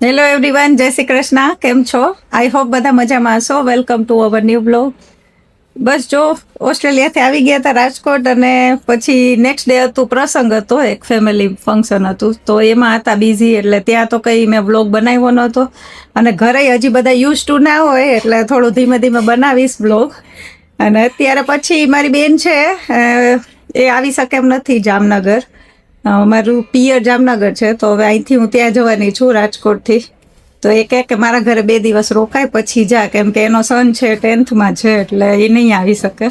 Hello everyone જય શ્રી કૃષ્ણ કેમ છો આઈ હોપ બધા મજામાં હશો. Welcome to our new blog બસ જો, ઓસ્ટ્રેલિયાથી આવી ગયા હતા રાજકોટ અને પછી નેક્સ્ટ ડે હતું, પ્રસંગ હતો, એક ફેમિલી ફંક્શન હતું. તો એમાં હતા બિઝી એટલે ત્યાં તો કંઈ મેં બ્લોગ બનાવ્યો નહોતો. અને ઘરે હજી બધા યુઝ ટુ ના હોય, એટલે થોડું ધીમે ધીમે બનાવીશ બ્લોગ અને અત્યારે પછી મારી બેન છે એ આવી શકે એમ નથી, જામનગર. મારું પિયર જામનગર છે, તો હવે અહીંથી હું ત્યાં જવાની છું રાજકોટથી. તો એ કહે કે મારા ઘરે બે દિવસ રોકાય, પછી જા, કેમ કે એનો સન છે, ટેન્થમાં છે, એટલે એ નહીં આવી શકે.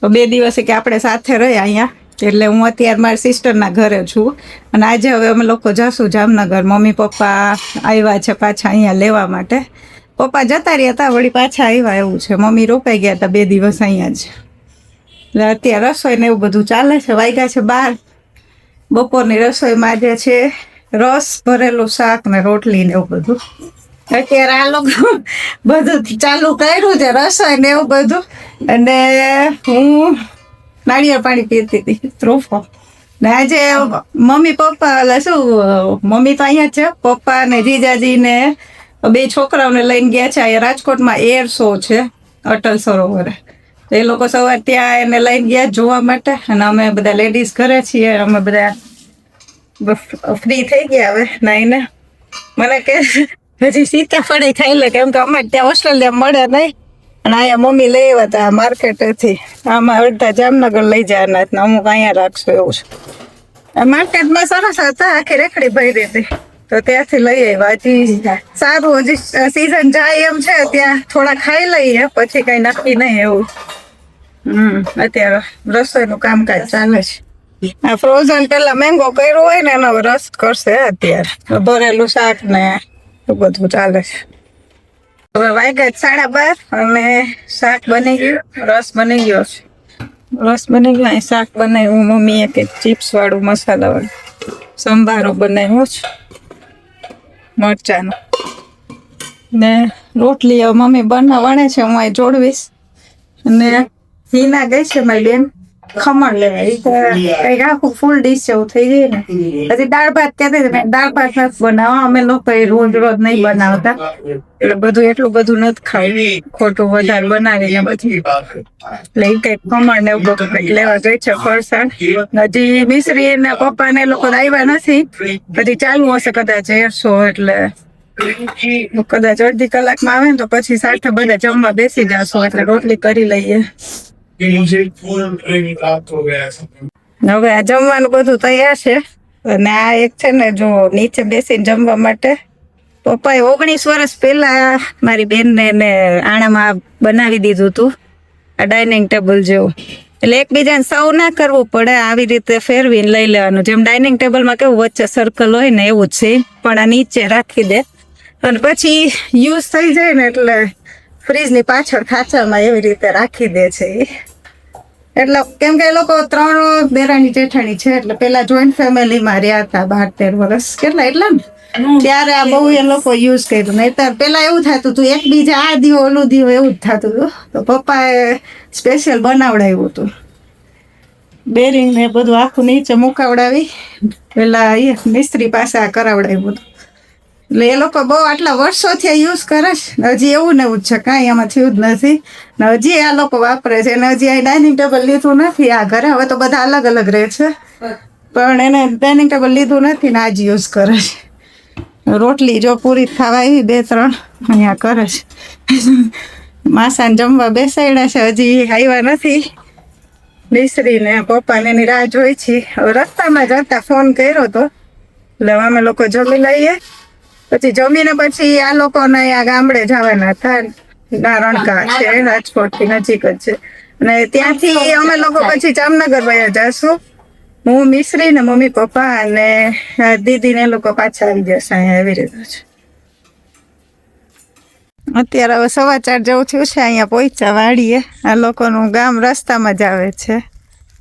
તો બે દિવસે કે આપણે સાથે રહ્યા અહીંયા, એટલે હું અત્યારે મારી સિસ્ટરના ઘરે છું. અને આજે હવે અમે લોકો જશું જામનગર. મમ્મી, પપ્પા આવ્યા છે પાછા અહીંયા લેવા માટે. પપ્પા જતા રહ્યા હતા, વળી પાછા આવ્યા એવું છે. મમ્મી રોકાઈ ગયા હતા બે દિવસ અહીંયા જ. એટલે અત્યારે રસોઈ ને એવું બધું ચાલે છે વાગ્યા છે બાર બપોરની રસોઈમાં જે છે, રસ, ભરેલું શાક ને રોટલી ને એવું બધું. અત્યારે આ લોકો બધું ચાલુ કર્યું છે, રસોઈ ને એવું બધું. અને હું નાળિયેર પાણી પીતી હતી ત્રોફો ને આજે મમ્મી, પપ્પા, એટલે શું, મમ્મી તો અહીંયા છે, પપ્પા ને જીજાજી ને બે છોકરાઓને લઈને ગયા છે, અહીંયા રાજકોટમાં એર શો છે, અટલ સરોવરે. એ લોકો સવાર ત્યાં એને લઈને ગયા જોવા માટે. અને અમે બધા લેડીઝ ઘરે છીએ, અમે બધા ફ્રી થઈ ગયા હવે, નાઈને. મને કે, હજી સીતાફળી ખાઈ લે કેમ કે અમારે ત્યાં ઓસ્ટ્રેલિયા મળે નહીં. અને અહીંયા મમ્મી લઈ આવ્યા હતા માર્કેટેથી. આમાં અડધા જામનગર લઈ જવાના હતા અમુક અહીંયા રાખશું એવું છે. માર્કેટમાં સરસ હતા, આખી રેખડી ભરી હતી. તો ત્યાંથી લઈ આવ્યા. હજી સારું, હજી સીઝન જાય એમ છે, ત્યાં થોડા ખાઈ લઈએ, પછી કઈ નક્કી નહીં એવું. હમ, અત્યારે રસોઈનું કામકાજ ચાલે છે. આ ફ્રોઝન પેલા મેંગો કર્યો હોય ને, એનો રસ કરશે અત્યારે. ભરેલું શાક ને એવું બધું ચાલે છે. હવે વાગ્યા સાડા બાર અને શાક બની ગયું, રસ બની ગયો છે. રસ બની ગયો, અહીં શાક બનાવ્યું. મમ્મીએ કે ચિપ્સ વાળું મસાલા વાળું સંભારો બનાવ્યો છે, મરચાનો. ને રોટલી મમ્મી બનાવણે છે, હું અહીં જોડવીશ. અને હિના ગઈ છે, મારી બેન. ખમણ લેવાય કંઈક આખું ફૂલ ડીશ જેવું થઈ જાય ને? પછી દાળ ભાત મેં દાળ ભાત નથી બનાવવા અમે લોકો રોજ રોજ નહીં બનાવતા. એટલે બધું એટલું બધું નથી ખાવું ખોટું વધારે બનાવીને પછી એટલે એ કંઈક ખમણ ને એવું બધું કંઈક લેવા ગઈ છે ફરસાણ. હજી મિશ્રી ને પપ્પા ને એ લોકો આવ્યા નથી. પછી ચાલુ હશે કદાચ એરસો એટલે. કદાચ અડધી કલાકમાં આવે ને તો પછી સાથે બધા જમવા બેસી જશો એટલે રોટલી કરી લઈએ. કે મુજે ફૂલ પ્રેમ પ્રાપ્ત હો ગયા છે. હવે આ જમવાનું બધું તૈયાર છે. અને આ એક છે ને જો નીચે બેસીને જમવા માટે. પપ્પાએ ઓગણીસ વર્ષ પહેલા મારી બેનને એને આણામાં બનાવી દીધું હતું. આ ડાઇનિંગ ટેબલ જેવું. એટલે એકબીજાને સૌ ના કરવું પડે આવી રીતે ફેરવીને લઈ લેવાનું. જેમ ડાઇનિંગ ટેબલમાં કેવું વચ્ચે સર્કલ હોય ને એવું જ છે. પણ આ નીચે રાખી દે. અને પછી યુઝ થઈ જાય ને એટલે ફ્રીજની પાછળ ખાંચામાં એવી રીતે રાખી દે છે એ એટલે કેમ કે એ લોકો ત્રણ દેરાની જેઠાણી છે એટલે પેલા જોઈન્ટ ફેમિલીમાં રહ્યા હતા બાર તેર વર્ષ. કેટલા એટલા ને? ત્યારે આ બહુ એ લોકો યુઝ કર્યું. નહીતર પેલા એવું થતું હતું એકબીજા આ દીવો ઓલું દીવો એવું જ થતું હતું. તો પપ્પાએ સ્પેશિયલ બનાવડાવ્યું હતું. બેરિંગ ને બધું આખું નીચે મુકાવડાવી પેલા એ મિસ્ત્રી પાસે આ કરાવડાવ્યું હતું. એટલે એ લોકો બહુ આટલા વર્ષોથી યુઝ કરે છે. હજી એવું ને એવું જ છે. કાંઈ એમાં થયું જ નથી. ને હજી આ લોકો વાપરે છે. ને હજી આ ડાઇનિંગ ટેબલ લીધું નથી આ ઘરે. હવે તો બધા અલગ અલગ રહે છે. પણ એને ડાઇનિંગ ટેબલ લીધું નથી ને આજ યુઝ કરે છે. રોટલી જો પૂરી થવા આવી બે ત્રણ. અહીંયા કરે છે. માસાને જમવા બેસાડ્યા છે. હજી આવ્યા નથી. મિશ્રીને પપ્પાને એની રાહ જોઈ છે. રસ્તામાં જતા ફોન કર્યો તો. એટલે અમે લોકો જમી લઈએ. પછી જમીને પછી આ લોકોને આ ગામડે જવાના હતા. નારણકા છે રાજકોટથી નજીક જ છે. અને ત્યાંથી અમે લોકો પછી જામનગર વયા જશું. હું મિશ્રી ને મમ્મી પપ્પા અને દીદી ને લોકો પાછા આવી જશે અહીંયા એવી રીતે છે. અત્યારે હવે સવા ચાર જેવું થયું છે અહીંયા પહોંચ્યા વાડીએ. આ લોકોનું ગામ રસ્તામાં જ આવે છે.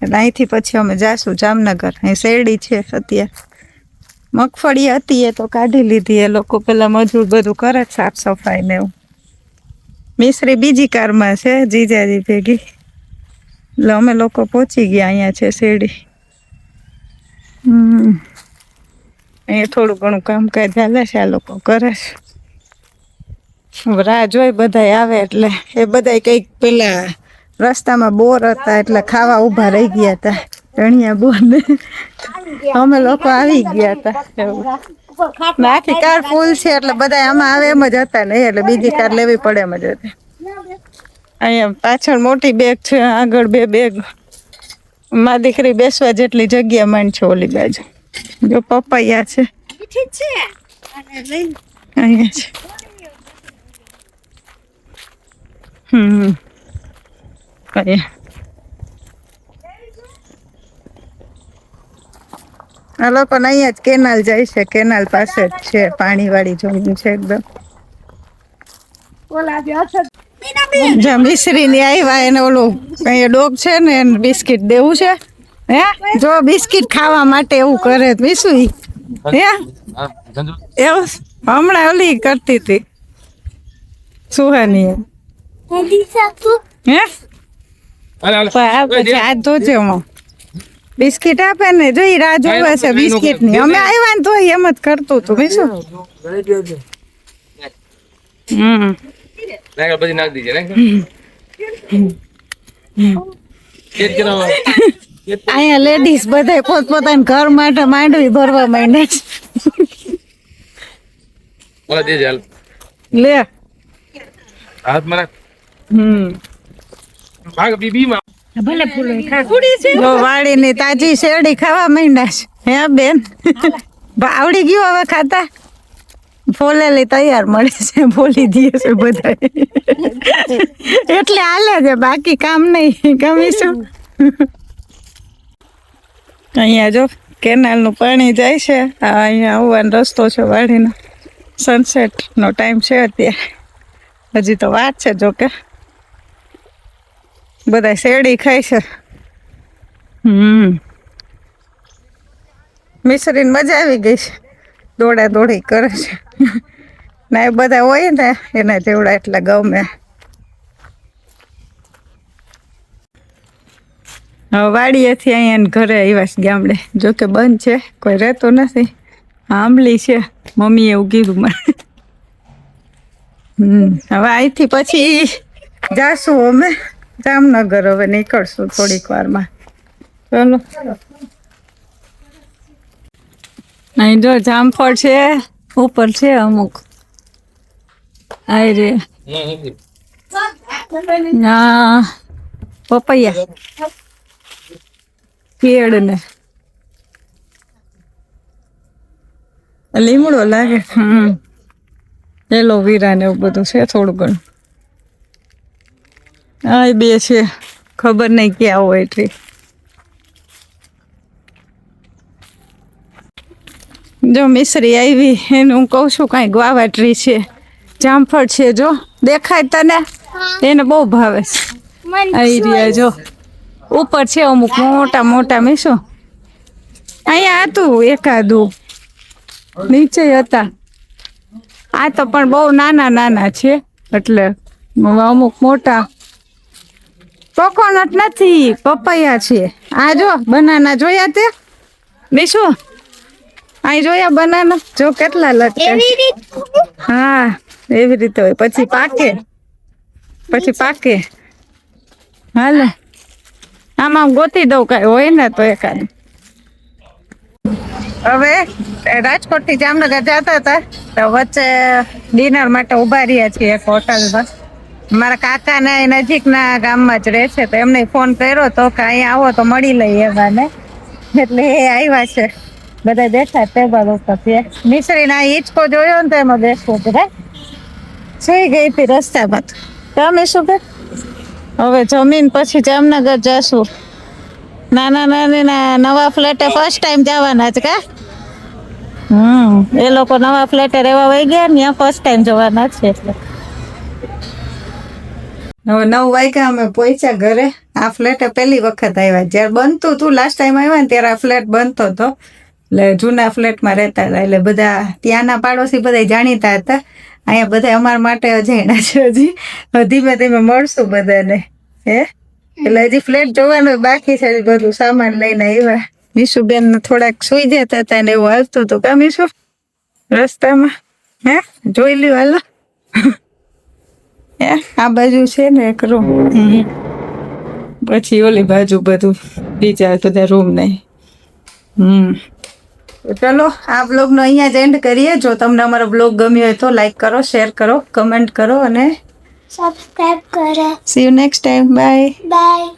એટલે અહીંથી પછી અમે જાશું જામનગર. અહીં શેરડી છે અત્યારે. મગફળી હતી એ તો કાઢી લીધી એ લોકો પેલા મજૂર બધું કરે સાફ સફાઈ ને એવું. મિશ્રી બીજી કારમાં છે, જીજાજી ભેગી. એટલે અમે લોકો પહોંચી ગયા અહીંયા છે શેરડી. હમ. અહીંયા થોડું ઘણું કામકાજ ચાલે છે, આ લોકો કરે છે. રાહ જોઈ બધાય આવે એટલે. એ બધાય કંઈક પેલા રસ્તામાં બોર હતા એટલે ખાવા ઊભા રહી ગયા હતા. ધણિયા બોર અમે લોકો આવી ગયા હતા. આખી કાર ફૂલ છે એટલે બધા આમાં આવે એમ જ હતા નહીં એટલે બીજી કાર લેવી પડે એમ જ હતી. અહીંયા પાછળ મોટી બેગ છે આગળ બે બેગ. મા દીકરી બેસવા જેટલી જગ્યા માંડ છે ઓલી બાજુ. જો પપૈયા છે. અહીંયા છે. હમ. અહીંયા. આ લોકો અહીંયા જ કેનાલ જાય છે. કેનાલ પાસે જ છે. પાણીવાળી જમીન છે એકદમ. જ્યાં મિશ્રી ની આવ્યા એને ઓલું અહીંયા ડોગ છે ને એને બિસ્કિટ દેવું છે. હે? જો બિસ્કિટ ખાવા માટે એવું કરે મીસું હે? એવું હમણાં ઓલી કરતી હતી. સુહાની હે? પણ હાથ ધોજે હું બિસ્કિટ આપે ને જોઈ રાહ જોવે છે બિસ્કિટની. અમે આવ્યા ને તો એમ જ કરતું હતું મીસું હમ. પછી નાખ દીજે અહીંયા લેડીઝ બધા પોતપોતાના ઘર માટે માંડવી ભરવા માંડે છે. ઓલા દેજે હાલ. લે. હાથ નાખ હમ. ભાગ બીબી માં જો વાડીની તાજી શેરડી ખાવા માંડ્યા છે. હે બેન? આવડી ગયું હવે ખાતા? ફોલેલી તૈયાર મળે છે બોલી દે છે બધા એટલે હાલે છે બાકી કામ નહીં. ગમીશું. અહીંયા જો કેનાલનું પાણી જાય છે. અહીંયા આવવાનો રસ્તો છે વાડીનો સનસેટનો ટાઈમ છે અત્યારે. હજી તો વાત છે જોકે. બધા શેરડી ખાય છે. હમ. મિસરીન મજા આવી ગઈ છે. દોડા દોડી કરે છે. ના એ બધા હોય ને એના જેવડા એટલે ગમે. હવે વાડીએથી અહીંયા ઘરે આવ્યા છે ગામડે. જો કે બંધ છે કોઈ રહેતો નથી. આંબલી છે મમ્મી એવું કીધું મને. હમ. હવે અહીંથી પછી જાશું અમે. જામનગર હવે નીકળશું થોડીક વારમાં. ચલો. અહીં જો જામફળ છે, ઉપર છે અમુક. આય રે. ના પપૈયા. કેળ ને લીમડો લાગે. હમ. એલોવેરા ને એવું બધું છે થોડું ઘણું. આ બે છે. ખબર નહીં ક્યાં હોય એટલે. જો મિસરી આવી એને હું કહું છું કાંઈ ગ્વાવા ટ્રી છે. જામફળ છે જો. દેખાય તને? એને બહુ ભાવે છે. આવી રહ્યા જો. ઉપર છે અમુક મોટા મોટા મીશું અહીંયા હતું એકાદું. નીચે હતા. આ તો પણ બહુ નાના નાના છે. એટલે અમુક મોટા. કોકોનટ નથી. પપૈયા છે. આ જો બનાના જોયા તે? બેસો. અહીં જોયા બનાના જો કેટલા લટકે હા એવી રીતે હોય. પછી પાકે. પછી પાકે. હાલે. આમાં ગોતી દઉં કાંઈ. હોય ને તો એકાદ. હવે રાજકોટથી જામનગર જતા હતા. તો વચ્ચે ડિનર માટે ઊભા રહ્યા છીએ એક હોટલમાં મારા કાકા ને નજીકના ગામમાં જ રહે છે, તો એમને ફોન કર્યો તો કે અહીંયા આવો તો મળી લઈએ એવાને એટલે એ આવ્યા છે. બધા બેઠા ટેબલ ઉપર મિશ્રી ના હિંચકો જોયો ને તો એમાં બેસવું હતું સુઈ ગઈ હતી પર તમે શું કે, હવે જમીન પછી જામનગર જશું. નાના નાની ના નવા ફ્લેટે ફર્સ્ટ ટાઈમ જવાના છે, કા? હમ, એ લોકો નવા ફ્લેટે રહેવા વહી ગયા ને, ત્યાં ફર્સ્ટ ટાઈમ જવાના છે, એટલે. હવે નવ વાગ્યા અમે પહોંચ્યા ઘરે. આ ફ્લેટે પહેલી વખત આવ્યા. જ્યારે બનતું હતું લાસ્ટ ટાઈમ આવ્યા ને ત્યારે આ ફ્લેટ બનતો હતો. એટલે જૂના ફ્લેટમાં રહેતા હતા. એટલે બધા ત્યાંના પાડોશી બધા જાણીતા હતા. અહીંયા બધા અમારા માટે અજાણ્યા છે હજી. ધીમે ધીમે મળશું બધાને. હે? એટલે હજી ફ્લેટ જોવાનું બાકી છે બધું સામાન લઈને આવ્યા. મીશુબેન થોડાક સુઈ જતા હતા ને એવું હાલતું હતું. કા મીશુ રસ્તામાં? હે? જોઈ લ્યું, હાલો. આ બાજુ છે ને એક રૂમ પછી ઓલી બાજુ બધું. બીજા બધા રૂમ નહીં હમ. ચલો આ બ્લોગનો અહીંયા જ એન્ડ કરીએ. જો તમને અમારો બ્લોગ ગમ્યો હોય તો લાઈક કરો શેર કરો કમેન્ટ કરો અને સબસ્ક્રાઇબ કરો. See you next time bye bye